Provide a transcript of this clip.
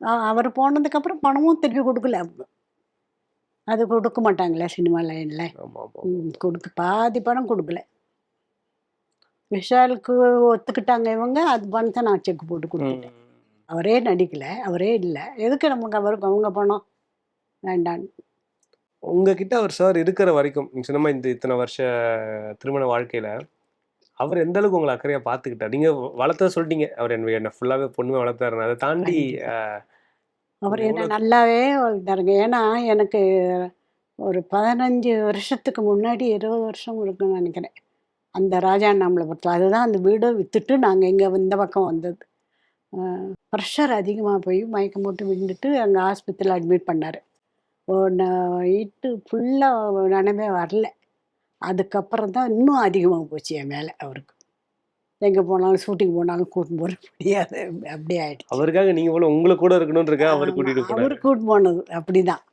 அவர் போனதுக்கப்புறம் பணமும் திருப்பி கொடுக்கல. அவங்க அது கொடுக்க மாட்டாங்களே சினிமா லைனில். கொடுக்க பாதி பணம் கொடுக்கல. விஷாலுக்கு ஒத்துக்கிட்டாங்க இவங்க அது பணத்தை நான் செக் போட்டு கொடுத்துட்டேன். அவரே நடிக்கல அவரே இல்லை. எதுக்கு நமக்கு அவருக்கு அவங்க பணம்? வேண்டான்னு உங்ககிட்ட அவர் சார் இருக்கிற வரைக்கும் நீங்க சொன்ன மாதிரி இந்த இத்தனை வருஷ திருமண வாழ்க்கையில அவர் எந்த அளவுக்கு உங்களை அக்கறையா பாத்துக்கிட்டார் நீங்க வளர்த்த சொல்லிட்டீங்க. அவர் என்ன என்ன ஃபுல்லாவே பொண்ணுமே வளர்த்தாரு அதை தாண்டி அவர் என்ன நல்லாவே வளர்த்தாருங்க. ஏன்னா எனக்கு ஒரு பதினஞ்சு வருஷத்துக்கு முன்னாடி இருபது வருஷம் இருக்குன்னு நினைக்கிறேன். அந்த ராஜா நாமலபுரத்தில் அதுதான் அந்த வீடை விற்றுட்டு நாங்கள் இங்கே இந்த பக்கம் வந்தது. ப்ரெஷர் அதிகமாக போய் மயக்கம் போட்டு விழுந்துட்டு அங்கே ஆஸ்பத்திரியில் அட்மிட் பண்ணார். நைட்டு ஃபுல்லாக நினைவே வரல. அதுக்கப்புறம் தான் இன்னும் அதிகமாக போச்சு என் மேலே அவருக்கு. எங்கே போனாலும் ஷூட்டிங் போனாலும் கூட்டின்னு போட முடியாது. அப்படி ஆயிடுச்சு. அவருக்காக நீங்க போல உங்களை கூட இருக்கணும்ன்றக்காக அவர் ஆமா, கூட்டிட்டு அவர் கூட்டு போனது அப்படிதான்.